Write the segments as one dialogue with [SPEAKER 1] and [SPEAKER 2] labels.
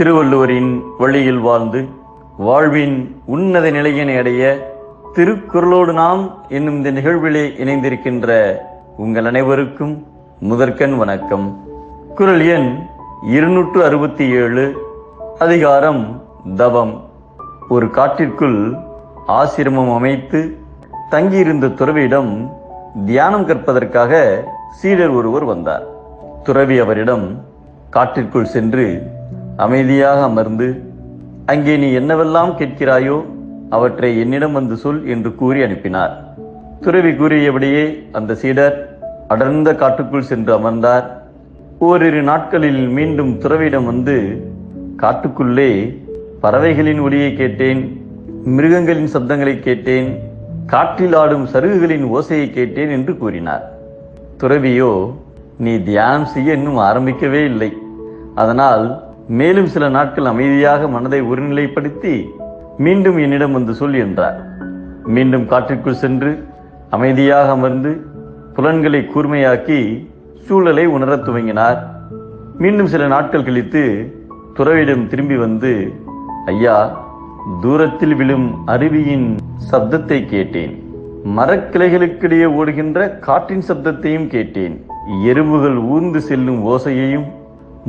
[SPEAKER 1] திருவள்ளுவரின் வழியில் வாழ்ந்து வாழ்வின் உன்னத நிலையினை அடைய திருக்குறளோடு நாம் என்னும் இந்த நிகழ்விலே இணைந்திருக்கின்ற உங்கள் அனைவருக்கும் முதற்கண் வணக்கம் குரல் எண் இருநூற்று அறுபத்தி ஏழு அதிகாரம் தவம் ஒரு காட்டிற்குள் ஆசிரமம் அமைத்து தங்கியிருந்த துறவியிடம் தியானம் கற்பதற்காக சீடர் ஒருவர் வந்தார் துறவி அவரிடம் காட்டிற்குள் சென்று அமைதியாக அமர்ந்து அங்கே நீ என்னவெல்லாம் கேட்கிறாயோ அவற்றை என்னிடம் வந்து சொல் என்று கூறி அனுப்பினார் துறவி கூறியபடியே அந்த சீடர் அடர்ந்த காட்டுக்குள் சென்று அமர்ந்தார் ஓரிரு நாட்களில் மீண்டும் துறவியிடம் வந்து காட்டுக்குள்ளே பறவைகளின் ஒலியை கேட்டேன் மிருகங்களின் சப்தங்களை கேட்டேன் காற்றில் ஆடும் சருகுகளின் ஓசையை கேட்டேன் என்று கூறினார் துறவியோ நீ தியானம் செய்ய இன்னும் ஆரம்பிக்கவே இல்லை அதனால் மேலும் சில நாட்கள் அமைதியாக மனதை ஒருநிலைப்படுத்தி மீண்டும் என்னிடம் வந்து சொல் என்றார் மீண்டும் காற்றிற்குள் சென்று அமைதியாக அமர்ந்து புலன்களை கூர்மையாக்கி சூழலை உணரத் துவங்கினார் மீண்டும் சில நாட்கள் கழித்து துறவிடம் திரும்பி வந்து ஐயா தூரத்தில் விழும் அருவியின் சப்தத்தை கேட்டேன் மரக்கிளைகளுக்கிடையே ஓடுகின்ற காற்றின் சப்தத்தையும் கேட்டேன் எறும்புகள் ஊர்ந்து செல்லும் ஓசையையும்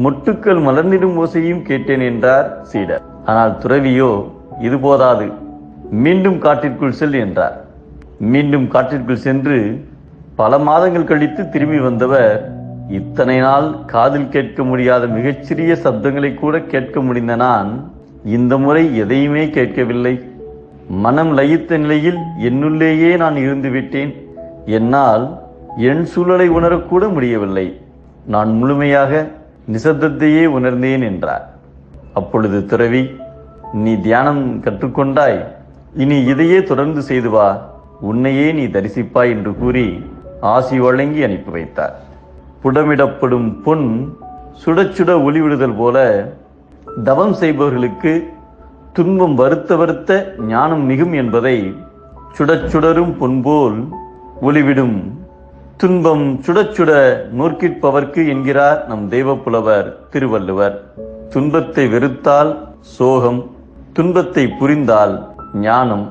[SPEAKER 1] மொட்டுக்கள் மலர்ந்திடும் ஓசையும் கேட்டேன் என்றார் சீடர் ஆனால் துறவியோ இது போதாது மீண்டும் காட்டிற்குள் செல் என்றார் மீண்டும் காட்டிற்குள் சென்று பல மாதங்கள் கழித்து திரும்பி வந்தவர் இத்தனை நாள் காதில் கேட்க முடியாத மிகச்சிறிய சப்தங்களை கூட கேட்க முடிந்த நான் இந்த முறை எதையுமே கேட்கவில்லை மனம் லயித்த நிலையில் என்னுள்ளேயே நான் இருந்துவிட்டேன் என்னால் என் சூழலை உணரக்கூட முடியவில்லை நான் முழுமையாக நிசப்தத்தையே உணர்ந்தேன் என்றார் அப்பொழுது துறவி நீ தியானம் கற்றுக்கொண்டாய் இனி இதையே தொடர்ந்து செய்து வா உன்னையே நீ தரிசிப்பாய் என்று கூறி ஆசி வழங்கி அனுப்பி வைத்தார் புடமிடப்படும் பொன் சுடச்சுட ஒளிவிடுதல் போல தவம் செய்பவர்களுக்கு துன்பம் வருத்த வருத்த ஞானம் மிகும் என்பதை சுடச்சுடரும் பொன்போல் ஒளிவிடும் துன்பம் சுடச்சுட நோர்க்கிற்பவர்க்கு என்கிறார் நம் தெய்வ புலவர் திருவள்ளுவர் துன்பத்தை வெறுத்தால் சோகம் துன்பத்தை புரிந்தால் ஞானம்